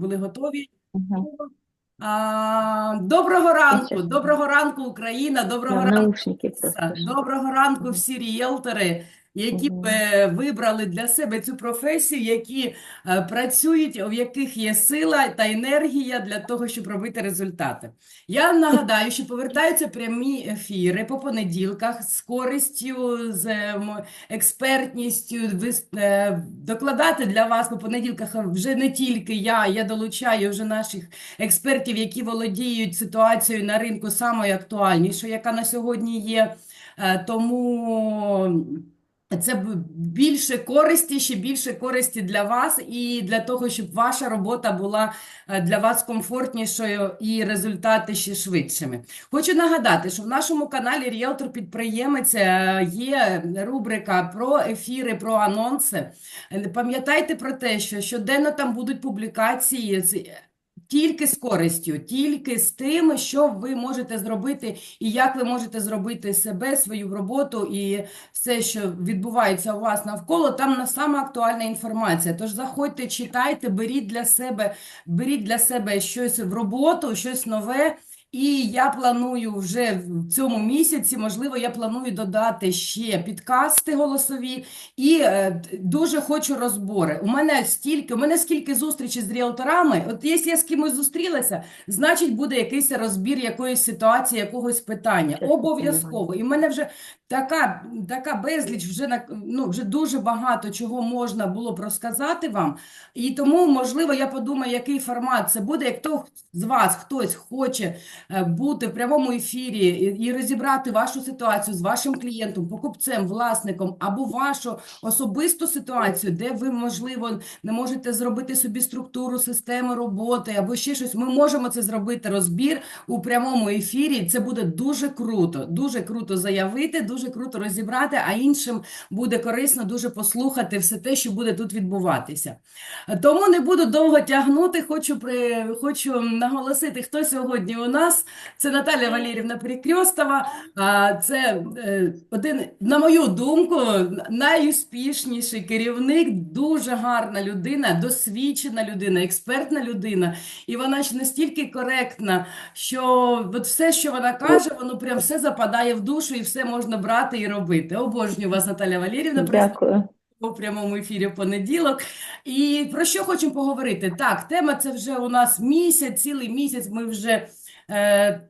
були готові. А, доброго ранку, доброго ранку, Україна, доброго ранку, доброго ранку всі ріелтори, які Мгм. е, вибрали для себе цю професію, які е, працюють, у яких є сила та енергія для того, щоб робити результати. Я нагадаю, що повертаються прямі ефіри по понеділках з користю, з е, експертністю, докладати для вас по понеділках вже не тільки я, я долучаю вже наших експертів, які володіють ситуацією на ринку самою актуальнішою, яка на сьогодні є. Тому це більше користі, ще більше користі для вас і для того, щоб ваша робота була е, для вас комфортнішою і результати ще швидшими. Хочу нагадати, що в нашому каналі Ріелтор-підприємець е, є рубрика про ефіри, про анонси. Пам'ятайте про те, що щоденно там будуть публікації тільки з користю, тільки з тим, що ви можете зробити і як ви можете зробити себе, свою роботу і все, що відбувається у вас навколо, там на саме актуальна інформація. Тож заходьте, читайте, беріть для себе, беріть для себе щось в роботу, щось нове. І я планую вже в цьому місяці, можливо, я планую додати ще підкасти голосові і е, дуже хочу розбори. У мене стільки, у мене скільки зустрічей з ріелторами. От якщо я з кимось зустрілася, значить буде якийсь розбір якоїсь ситуації, якогось питання. Обов'язково. І в мене вже така, така безліч, вже на ну вже дуже багато чого можна було б розказати вам. І тому, можливо, я подумаю, який формат це буде. Як хто з вас хтось хоче бути в прямому ефірі і, і розібрати вашу ситуацію з вашим клієнтом, покупцем, власником або вашу особисту ситуацію, де ви, можливо, не можете зробити собі структуру системи роботи або ще щось, ми можемо це зробити розбір у прямому ефірі. Це буде дуже круто, дуже круто заявити, дуже круто розібрати, а іншим буде корисно дуже послухати все те, що буде тут відбуватися. Тому не буду довго тягнути. Хочу при хочу наголосити, хто сьогодні у нас. Це Наталя Валерівна Перекрьостова. Це е, один, на мою думку, найуспішніший керівник, дуже гарна людина, досвідчена людина, експертна людина. І вона ж настільки коректна, що от все, що вона каже, воно прям все западає в душу і все можна брати і робити. Обожнюю вас, Наталя Валерівна. Дякую. У прямому ефірі понеділок. І про що хочемо поговорити? Так, тема це вже у нас місяць, цілий місяць ми вже, е,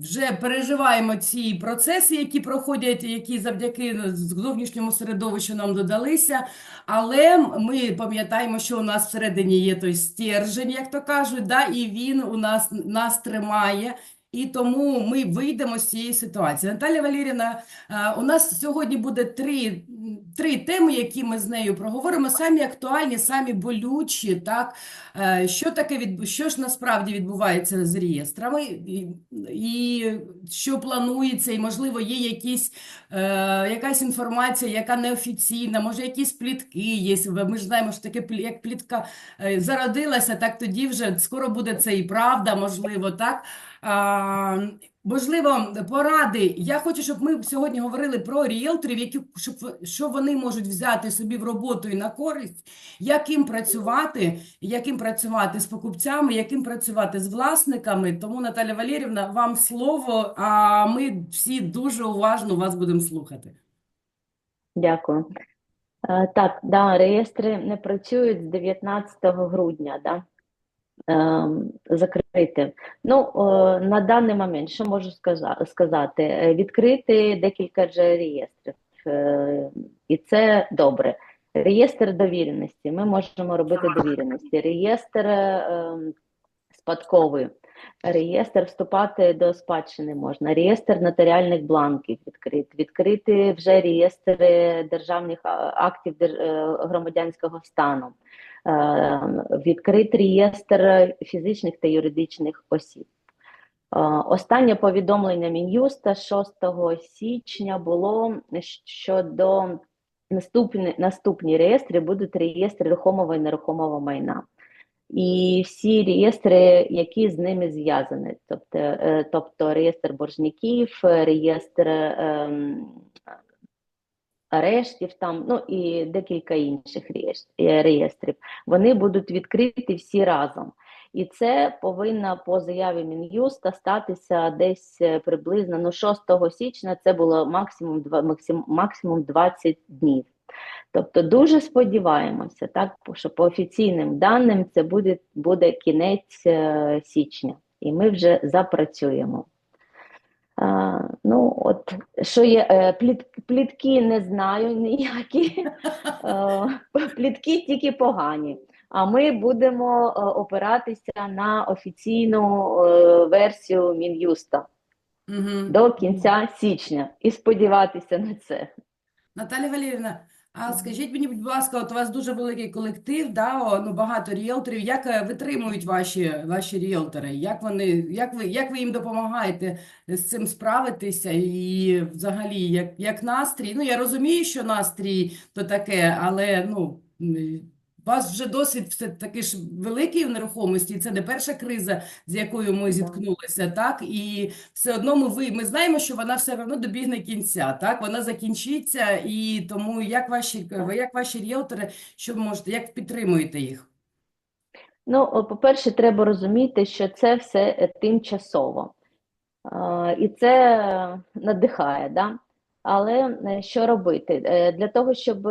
вже переживаємо ці процеси, які проходять, які завдяки зовнішньому середовищу нам додалися. Але ми пам'ятаємо, що у нас всередині є той стержень, як то кажуть, да, і він у нас, нас тримає. І тому ми вийдемо з цієї ситуації. Наталя Валерівна, е, у нас сьогодні буде три, три теми, які ми з нею проговоримо. Самі актуальні, самі болючі. Так? Е, Що таке від... що ж насправді відбувається з реєстрами, і, і що планується, і можливо є якісь, е, якась інформація, яка неофіційна, може якісь плітки є. Ми ж знаємо, що таке як плітка зародилася, так тоді вже скоро буде це і правда, можливо, так. Можливо, поради. Я хочу, щоб ми сьогодні говорили про ріелторів, які, щоб, що вони можуть взяти собі в роботу і на користь, як їм працювати, як їм працювати з покупцями, як їм працювати з власниками. Тому, Наталя Валерівна, вам слово, а ми всі дуже уважно вас будемо слухати. Дякую. Е, Так, да, реєстри не працюють з 19 грудня, да? Ем, закрити. Ну, е, на даний момент, що можу сказати? Е, Відкрити декілька реєстрів, е, і це добре. Реєстр довіреності. Ми можемо робити довіреності. Реєстр ем, спадковий. Реєстр вступати до спадщини можна, реєстр нотаріальних бланків відкрити, відкрити вже реєстри державних актів громадянського стану, е, відкрити реєстр фізичних та юридичних осіб. Е, Останнє повідомлення Мін'юста. 6 січня було, щодо наступні, наступні реєстри будуть реєстри рухомого і нерухомого майна. І всі реєстри, які з ними зв'язані, тобто, е, тобто реєстр боржників, реєстр ем, арештів там, ну і декілька інших е, реєстрів. Вони будуть відкриті всі разом. І це повинно по заяві Мін'юста статися десь е, приблизно ну, 6 січня. Це було максимум, максимум 20 днів. Тобто дуже сподіваємося, так, що по офіційним даним це буде, буде кінець е, січня, і ми вже запрацюємо. А, ну, от, що є, е, пліт, плітки не знаю ніякі, е, плітки тільки погані. А ми будемо е, опиратися на офіційну версію Мін'юста угу. до кінця січня і сподіватися на це. Наталя Валерівна, а скажіть мені, будь ласка, от у вас дуже великий колектив, да, ну, багато ріелторів. Як е, витримують ваші, ваші ріелтори? Як вони, як ви, як ви їм допомагаєте з цим справитися? І взагалі, як, як настрій? Ну, я розумію, що настрій то таке, але ну, вас вже досвід все таки ж великий в нерухомості, це не перша криза, з якою ми зіткнулися, так? І все одно ми, ви, ми знаємо, що вона все одно добігне кінця, так? Вона закінчиться, і тому як ваші, як ваші ріелтори, що ви можете, як підтримуєте їх? Ну, по-перше, треба розуміти, що це все е, тимчасово. І це надихає, да? Але е, що робити? Е, Для того, щоб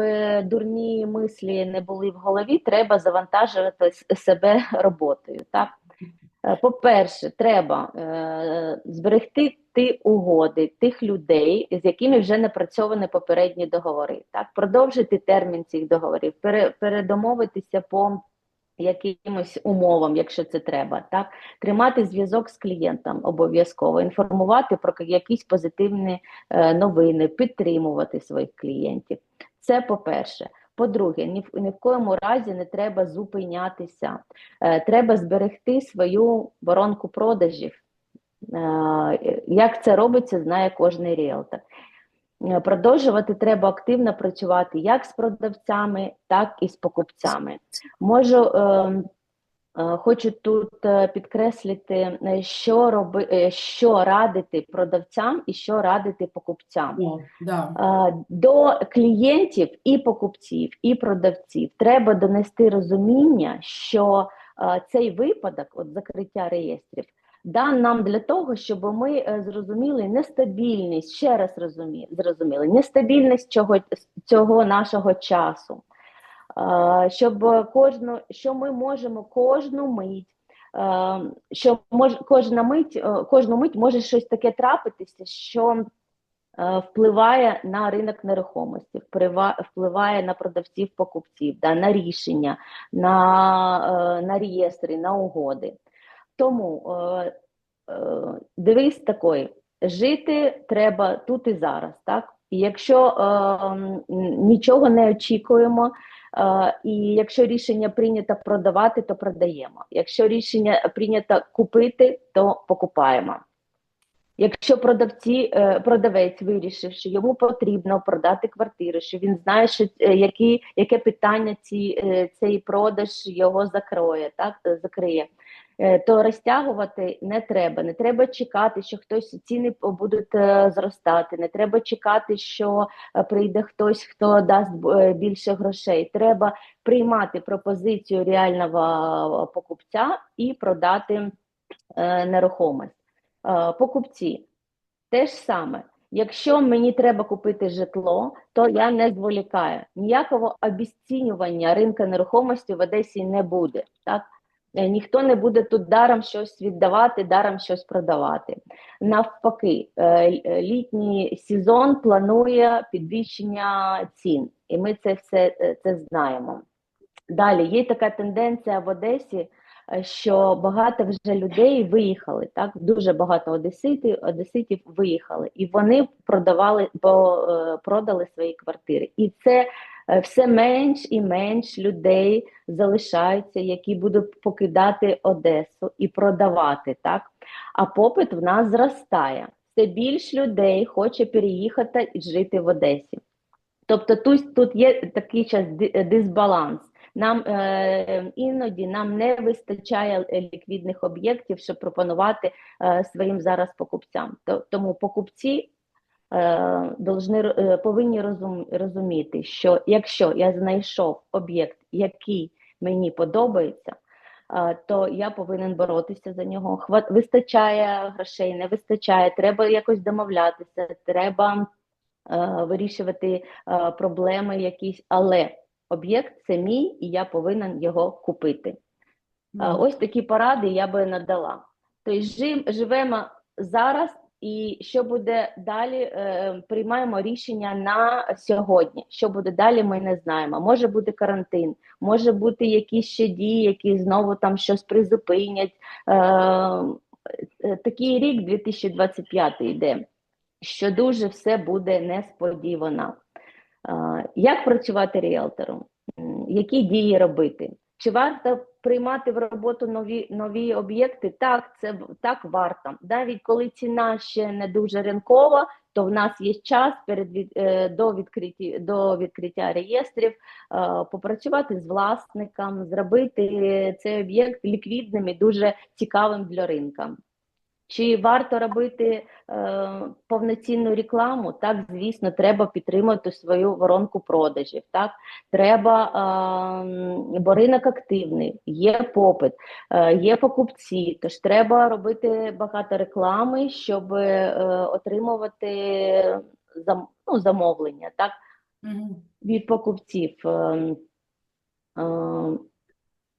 дурні мислі не були в голові, треба завантажувати себе роботою, так? Е, По-перше, треба зберегти ті угоди тих людей, з якими вже напрацьовані попередні договори. Так, продовжити термін цих договорів, пере, передомовитися по якимось умовам, якщо це треба, так тримати зв'язок з клієнтом обов'язково, інформувати про якісь позитивні е, новини, підтримувати своїх клієнтів. Це по-перше. По-друге, ні в, ні в коєму разі не треба зупинятися. Е, треба зберегти свою воронку продажів. Е, як це робиться, знає кожний ріелтор. Е, Продовжувати треба активно працювати як з продавцями, так і з покупцями. Можу, е, е, хочу тут е, підкреслити, що, роби, що радити продавцям і що радити покупцям. О, да. Е, До клієнтів і покупців, і продавців треба донести розуміння, що е, цей випадок, от закриття реєстрів, дан нам для того, щоб ми е, зрозуміли нестабільність, ще раз розумі, зрозуміли, нестабільність цього, цього нашого часу, Е, щоб кожну, що ми можемо кожну мить. е, Що мож, кожна мить, кожну мить може щось таке трапитися, що впливає на ринок нерухомості, впливає, на продавців, покупців, да, на рішення, на, на реєстри, на угоди. Тому е, е, дивись такої, жити треба тут і зараз, так? Якщо е, нічого не очікуємо, е, і якщо рішення прийнято продавати, то продаємо. Якщо рішення прийнято купити, то покупаємо. Якщо продавці, продавець вирішив, що йому потрібно продати квартиру, що він знає, що які, яке питання ці, цей продаж його закроє, так закриє, то розтягувати не треба. Не треба чекати, що хтось ціни будуть е, зростати. Не треба чекати, що е, прийде хтось, хто дасть е, більше грошей. Треба приймати пропозицію реального е, покупця і продати е, нерухомість. Е, покупці. Те ж саме. Якщо мені треба купити житло, то я не зволікаю. Ніякого обіцінювання ринку нерухомості в Одесі не буде. Так? Е, Ніхто не буде тут даром щось віддавати, даром щось продавати. Навпаки, е, е, літній сезон планує підвищення цін, і ми це все це знаємо. Далі є така тенденція в Одесі, що багато вже людей виїхали. Так, дуже багато одеситів, одеситів виїхали, і вони продавали, бо продали свої квартири. І це все менш і менш людей залишаються, які будуть покидати Одесу і продавати. Так, а попит в нас зростає. Все більш людей хоче переїхати і жити в Одесі. Тобто тут, тут є такий час дисбаланс. Нам е, іноді нам не вистачає е, ліквідних об'єктів, щоб пропонувати е, своїм зараз покупцям. То- Тому покупці е, должны, е, повинні розум, розуміти, що якщо я знайшов об'єкт, який мені подобається, е, то я повинен боротися за нього. Вистачає грошей, не вистачає, треба якось домовлятися, треба е, вирішувати е, проблеми якісь, але об'єкт це мій, і я повинен його купити. А, Ось такі поради я би надала. Тобто живемо зараз, і що буде далі, е, приймаємо рішення на сьогодні. Що буде далі, ми не знаємо. Може бути карантин, може бути якісь ще дії, які знову там щось призупинять. Е, е, Такий рік 2025 йде, що дуже все буде несподівано. Е, Як працювати ріелтором? Які дії робити? Чи варто приймати в роботу нові, нові об'єкти? Так, це так варто. Навіть коли ціна ще не дуже ринкова, то в нас є час перед е, до, відкриття, до відкриття реєстрів е, попрацювати з власником, зробити цей об'єкт ліквідним і дуже цікавим для ринка. Чи варто робити е, повноцінну рекламу? Так, звісно, треба підтримувати свою воронку продажів. Так, треба, е, бо ринок активний, є попит, е, є покупці. Тож треба робити багато реклами, щоб е, отримувати зам, ну, замовлення, так, від покупців. Е, е,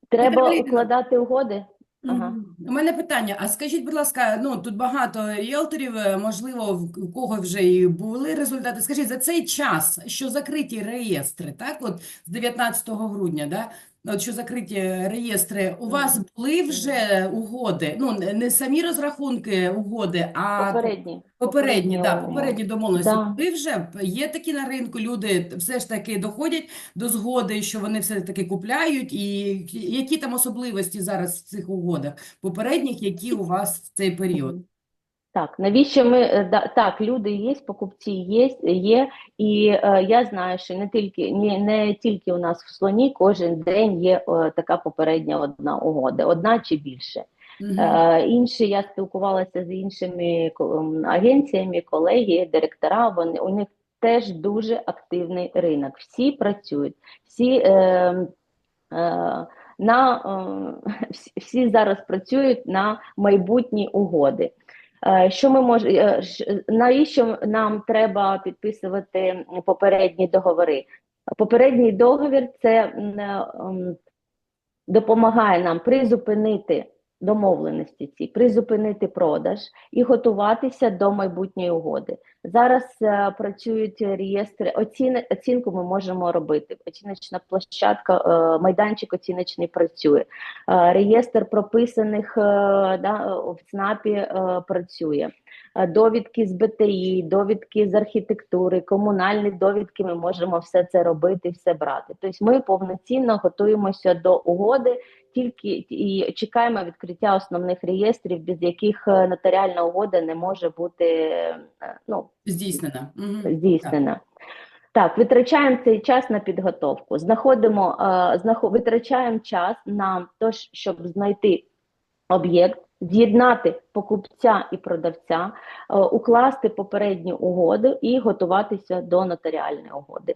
треба укладати угоди. Ага. У мене питання. А скажіть, будь ласка, ну тут багато ріелторів, е, можливо, в кого вже і були результати. Скажіть, за цей час, що закриті реєстри, так, от з 19 грудня, да? От що закриті реєстри, у вас були вже угоди? Ну, не не самі розрахунки угоди, а Попередні. Попередні, да, попередні домовленості. Да. Ви вже є такі на ринку, люди все ж таки доходять до згоди, що вони все таки купляють, і які там особливості зараз в цих угодах попередніх, які у вас в цей період? Так, навіщо ми е, да, так, люди є, покупці є, є, і е, я знаю, що не тільки не, не тільки у нас в слоні кожен день є е, така попередня одна угода, одна чи більше. Мгм. Е, інші я спілкувалася з іншими агенціями, колеги, директора. Вони у них теж дуже активний ринок. Всі працюють, всі е, е, на е, всі зараз працюють на майбутні угоди. Е, Що ми мож... е, навіщо нам треба підписувати попередні договори? Попередній договір це е, допомагає нам призупинити домовленості ці, призупинити продаж і готуватися до майбутньої угоди. Зараз е, працюють реєстри, оціни, оцінку ми можемо робити. Оціночна площадка, е, майданчик оціночний працює. Е, реєстр прописаних е, да, в ЦНАПі е, працює. Е, Довідки з БТІ, довідки з архітектури, комунальні довідки, ми можемо все це робити, все брати. Тобто ми повноцінно готуємося до угоди, тільки і чекаємо відкриття основних реєстрів, без яких е, нотаріальна угода не може бути е, ну, Здійснена. Здійснена. Так, витрачаємо цей час на підготовку. Знаходимо, е, знахо, витрачаємо час на те, щоб знайти об'єкт, з'єднати покупця і продавця, е, укласти попередню угоду і готуватися до нотаріальної угоди.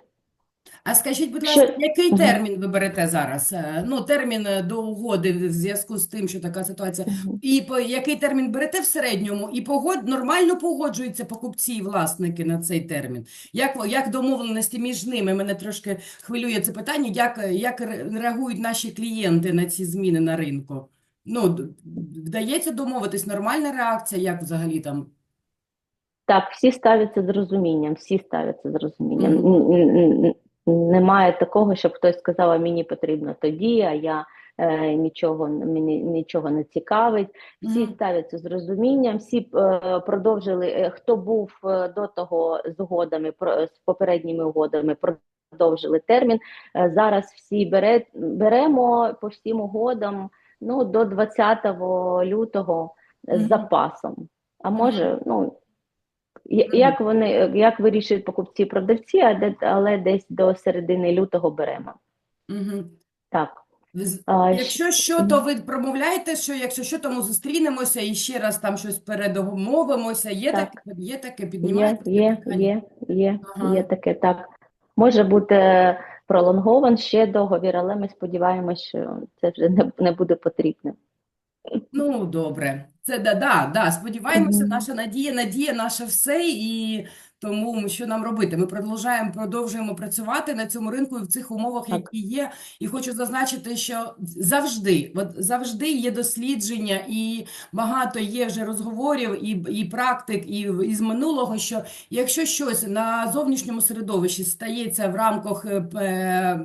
А скажіть, будь Що- ласка, який термін ви берете зараз? Е, Ну, термін е, до угоди в зв'язку з тим, що така ситуація. І по який термін берете в середньому, і погод нормально погоджуються покупці і власники на цей термін. Як як домовленості між ними? Мене трошки хвилює це питання. Як як реагують наші клієнти на ці зміни на ринку? Ну, вдається домовитись, нормальна реакція, як взагалі там? Так, всі ставляться з розумінням, всі ставляться з розумінням. Н- н- Немає такого, щоб хтось сказав, а мені потрібно тоді, а я е, нічого, мені нічого не цікавить. Всі Мгм. ставляться з розумінням, всі е, продовжили, е, хто був е, до того з угодами, про- з попередніми угодами, продовжили термін. Е, зараз всі бере, беремо по всім угодам ну, до 20 лютого з запасом. А може, ну, як вони, як вирішують покупці продавці, але десь до середини лютого беремо. Так. Якщо що, то ви промовляєте, що якщо що, то ми зустрінемося і ще раз там щось передомовимося. Є Так. таке, є таке, Є, піднімаєте є, питання? є, є, Ага. є таке, так. Може бути пролонгован ще договір, але ми сподіваємося, що це вже не, не буде потрібним. Ну, добре. Це да, да, да. Сподіваємося, наша надія, надія, наше все, і тому що нам робити? Ми продовжуємо, продовжуємо працювати на цьому ринку і в цих умовах, Так. які є. І хочу зазначити, що завжди, от завжди є дослідження, і багато є вже розговорів і, і практик, і із минулого, що якщо щось на зовнішньому середовищі стається в рамках е,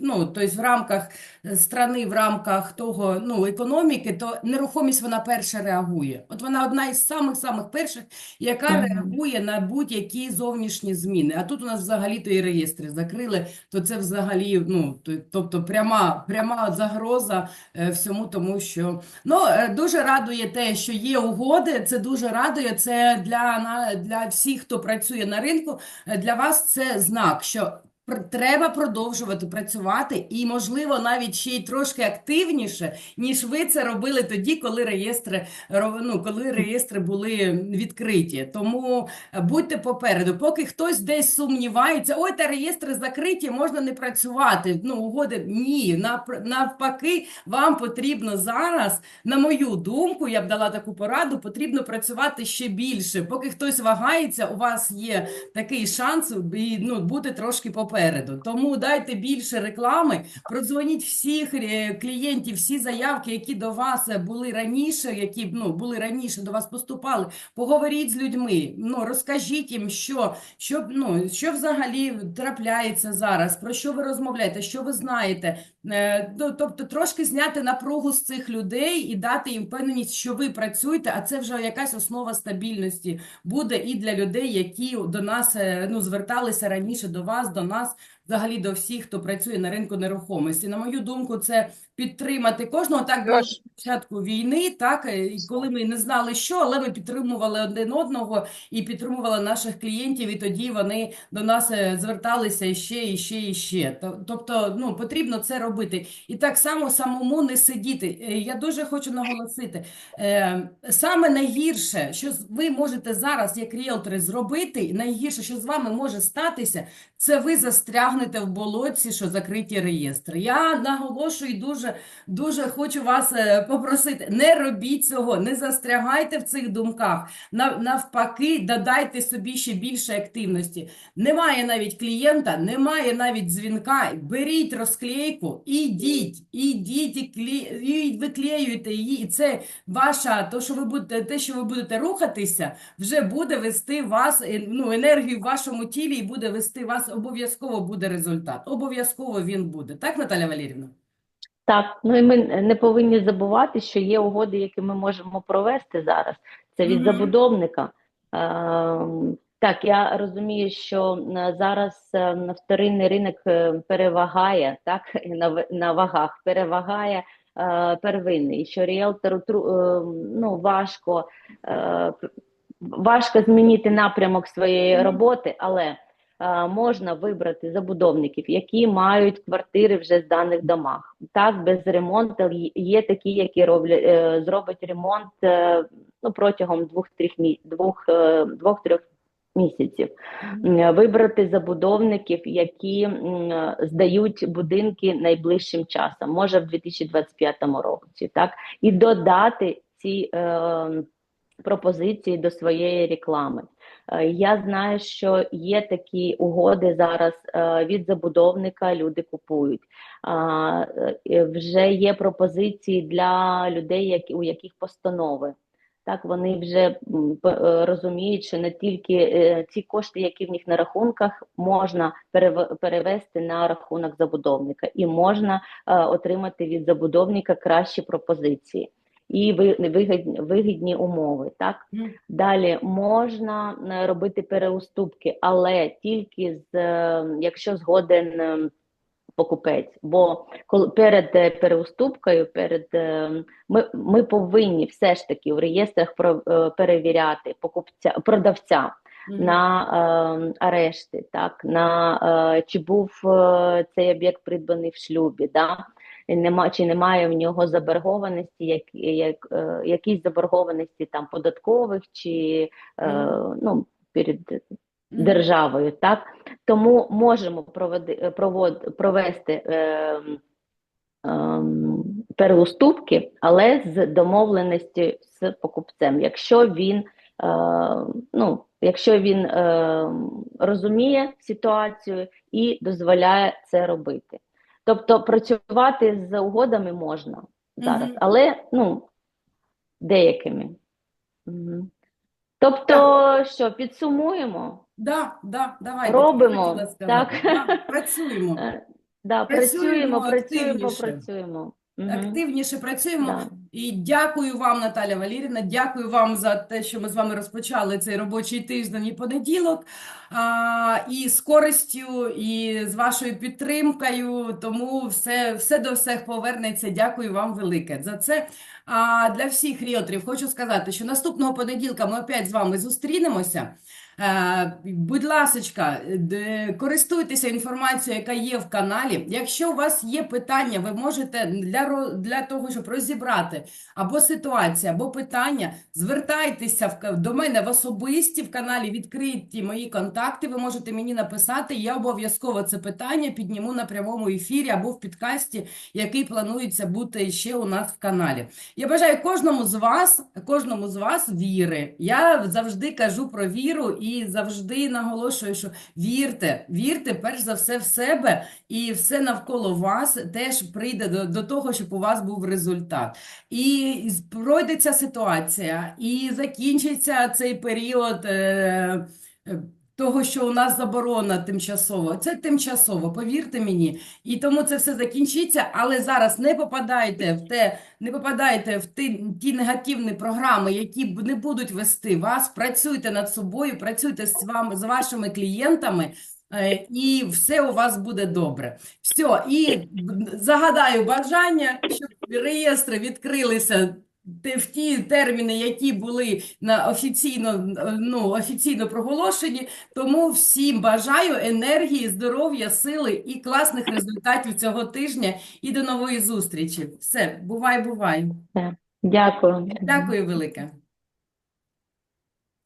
Ну, тобто в рамках е, страни, в рамках того, ну, економіки, то нерухомість вона перша реагує. От вона одна із самих-самих перших, яка Мгм. реагує на будь-які зовнішні зміни. А тут у нас взагалі-то і реєстри закрили, то це взагалі, ну, тобто пряма, пряма загроза е, всьому тому, що... Ну, е, дуже радує те, що є угоди, це дуже радує, це для, для всіх, хто працює на ринку, е, для вас це знак, що треба продовжувати працювати і, можливо, навіть ще й трошки активніше, ніж ви це робили тоді, коли реєстри, ну, коли реєстри були відкриті. Тому е, будьте попереду. Поки хтось десь сумнівається, ой, та реєстри закриті, можна не працювати. Ну, угоди ні. Навпаки, вам потрібно зараз, на мою думку, я б дала таку пораду, потрібно працювати ще більше. Поки хтось вагається, у вас є такий шанс ну, бути трошки попереду. Тому дайте більше реклами, продзвоніть всіх е, клієнтів, всі заявки, які до вас е, були раніше, які ну, були раніше до вас поступали. Поговоріть з людьми, ну, розкажіть їм, що, що, ну, що взагалі трапляється зараз, про що ви розмовляєте, що ви знаєте. Е, ну, Тобто трошки зняти напругу з цих людей і дати їм впевненість, що ви працюєте, а це вже якась основа стабільності буде і для людей, які до нас е, ну, зверталися раніше до вас, до нас, взагалі до всіх, хто працює на ринку нерухомості. На мою думку, це підтримати кожного. Так на початку війни, так, е, і коли ми не знали, що, але ми підтримували один одного і підтримували наших клієнтів, і тоді вони до нас е, зверталися іще, іще, іще. То- Тобто, ну, потрібно це робити. І так само самому не сидіти. Е, Я дуже хочу наголосити, саме найгірше, що ви можете зараз, як ріелтори, зробити, найгірше, що з вами може статися, це ви застрягнете в болотці, що закриті реєстри. Я наголошую дуже, дуже хочу вас е, попросити, не робіть цього, не застрягайте в цих думках. Навпаки, додайте собі ще більше активності. Немає навіть клієнта, немає навіть дзвінка. Беріть розклейку, ідіть, ідіть і, клі... і виклеюйте її. І це ваша, то, що ви будете, те, що ви будете рухатися, вже буде вести вас, е, ну, енергію в вашому тілі і буде вести вас, обов'язково буде результат. Обов'язково він буде. Так, Наталя Валерівна? Так, ну і ми не повинні забувати, що є угоди, які ми можемо провести зараз. Це від Мгм. забудовника. Ем, Так, я розумію, що е, зараз е, вторинний ринок е, перевагає, так, на, на вагах перевагає е, первинний, що ріелтору е, ну, важко, е, важко змінити напрямок своєї роботи, але е, можна вибрати забудовників, які мають квартири вже в даних домах. Так, без ремонту Є- такі, які роблять е, зроблять ремонт е, ну, протягом двох-трьох двох, е, двох-трьох місяців. Вибрати забудовників, які е, здають будинки найближчим часом, може в 2025 році, так, і додати ці е, пропозиції до своєї реклами. Е, Я знаю, що є такі угоди зараз е, від забудовника, люди купують. Е, Вже є пропозиції для людей, у яких постанови. Так, вони вже розуміють, що не тільки ці кошти, які в них на рахунках, можна перевести на рахунок забудовника, і можна отримати від забудовника кращі пропозиції і ви- вигідні, вигідні умови. Так? Мгм. Далі можна е, робити переуступки, але тільки з е, якщо згоден е, покупець. Бо коли перед переуступкою, перед ми, ми повинні все ж таки в реєстрах перевіряти покупця продавця на е, арешти, так на е, чи був е, цей об'єкт придбаний в шлюбі, да? Нема, чи немає в нього заборгованості, як, як, е, якісь заборгованості там податкових чи е, ну, перед державою, так? Тому можемо проведи, провод, провести е, переуступки, але з домовленості з покупцем. Якщо він, е, ну, якщо він е, розуміє ситуацію і дозволяє це робити. Тобто працювати з угодами можна зараз, Мгм. але ну, деякими. Мгм. Тобто, що підсумуємо? Да, да, давай, Робимо, так? Да, працюємо. Е, Да, Працюємо працюємо, працюємо, активніше. працюємо. Мгм. Активніше працюємо. Да. І дякую вам, Наталя Валірівна. Дякую вам за те, що ми з вами розпочали цей робочий тиждень і понеділок. А, і з користю, і з вашою підтримкою. Тому все, все до всіх повернеться. Дякую вам велике за це. А для всіх ріотрів хочу сказати, що наступного понеділка ми опять з вами зустрінемося. Е, Будь ласочка, користуйтеся інформацією, яка є в каналі. Якщо у вас є питання, ви можете для, для того, щоб розібрати або ситуація, або питання, звертайтеся в, до мене в особисті в каналі, відкриті мої контакти. Ви можете мені написати. Я обов'язково це питання підніму на прямому ефірі або в підкасті, який планується бути ще у нас в каналі. Я бажаю кожному з вас, кожному з вас віри. Я завжди кажу про віру і завжди наголошую, що вірте, вірте перш за все в себе, і все навколо вас теж прийде до, до того, щоб у вас був результат. І пройде ця ситуація, і закінчиться цей період. Е, е, того, що у нас заборона тимчасово, це тимчасово, повірте мені. І тому це все закінчиться, але зараз не попадайте в те, не попадайте в ті, ті негативні програми, які не будуть вести вас. Працюйте над собою, працюйте з вами, з вашими клієнтами. е, І все у вас буде добре. Все, і загадаю бажання, щоб реєстри відкрилися в ті терміни, які були на офіційно, ну, офіційно проголошені. Тому всім бажаю енергії, здоров'я, сили і класних результатів цього тижня. І до нової зустрічі. Все, бувай, бувай. Дякую. Дякую велике.